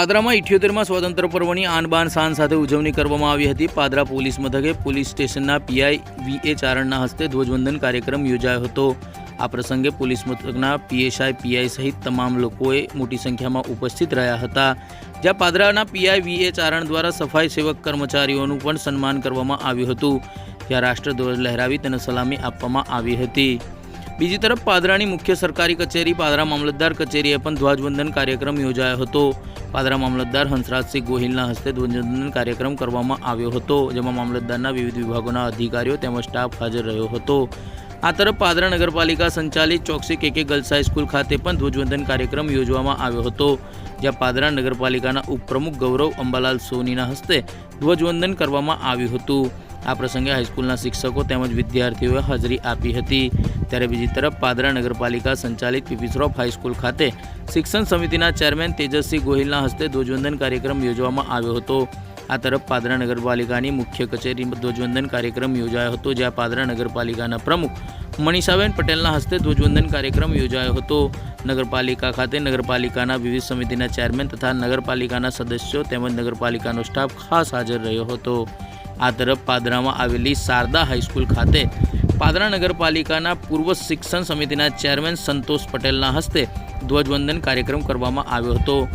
પાદરામાં ઇઠ્યોતેરમાં સ્વતંત્ર પર્વની આન બાન શાન સાથે ઉજવણી કરવામાં આવી હતી. પાદરા પોલીસ મથકે પોલીસ સ્ટેશનના પીઆઈ વી એ ચારણના હસ્તે ધ્વજવંદન કાર્યક્રમ યોજાયો હતો. આ પ્રસંગે પોલીસ મથકના પીએસઆઈ પીઆઈ સહિત તમામ લોકોએ મોટી સંખ્યામાં ઉપસ્થિત રહ્યા હતા. જ્યાં પાદરાના પીઆઈ વી એ ચારણ દ્વારા સફાઈ સેવક કર્મચારીઓનું પણ સન્માન કરવામાં આવ્યું હતું. જ્યાં રાષ્ટ્રધ્વજ લહેરાવી તેને સલામી આપવામાં આવી હતી. બીજી તરફ પાદરાની મુખ્ય સરકારી કચેરી પાદરા મામલતદાર કચેરીએ પણ ધ્વજવંદન કાર્યક્રમ યોજાયો હતો. પાદરા મામલતદાર હંસરાજસિંહ ગોહિલના હસ્તે ધ્વજવંદન કાર્યક્રમ કરવામાં આવ્યો હતો, જેમાં મામલતદારના વિવિધ વિભાગોના અધિકારીઓ તેમજ સ્ટાફ હાજર રહ્યો હતો. આ તરફ પાદરા નગરપાલિકા સંચાલિત ચોકસી કેકે ગર્લ્સ હાઈસ્કૂલ ખાતે પણ ધ્વજવંદન કાર્યક્રમ યોજવામાં આવ્યો હતો, જ્યાં પાદરા નગરપાલિકાના ઉપપ્રમુખ ગૌરવ અંબાલાલ સોનીના હસ્તે ધ્વજવંદન કરવામાં આવ્યું હતું. આ પ્રસંગે હાઈસ્કૂલના શિક્ષકો તેમજ વિદ્યાર્થીઓએ હાજરી આપી હતી. ત્યારે બીજી તરફ પાદરા નગરપાલિકા સંચાલિત પીપીસરોફ હાઈસ્કૂલ ખાતે શિક્ષણ સમિતિના ચેરમેન તેજસ્વી ગોહિલના હસ્તે ધ્વજવંદન કાર્યક્રમ યોજવામાં આવ્યો હતો. આ તરફ પાદરા નગરપાલિકાની મુખ્ય કચેરીમાં ધ્વજવંદન કાર્યક્રમ યોજાયો હતો, જ્યાં પાદરા નગરપાલિકાના પ્રમુખ મનીષાબેન પટેલના હસ્તે ધ્વજવંદન કાર્યક્રમ યોજાયો હતો. નગરપાલિકા ખાતે નગરપાલિકાના વિવિધ સમિતિના ચેરમેન તથા નગરપાલિકાના સદસ્યો તેમજ નગરપાલિકાનો સ્ટાફ ખાસ હાજર રહ્યો હતો. આ તરફ પાદરામાં આવેલી શારદા હાઈસ્કૂલ ખાતે પાદરા નગરપાલિકાના પૂર્વ શિક્ષણ સમિતિના ચેરમેન સંતોષ પટેલના હસ્તે ધ્વજવંદન કાર્યક્રમ કરવામાં આવ્યો હતો.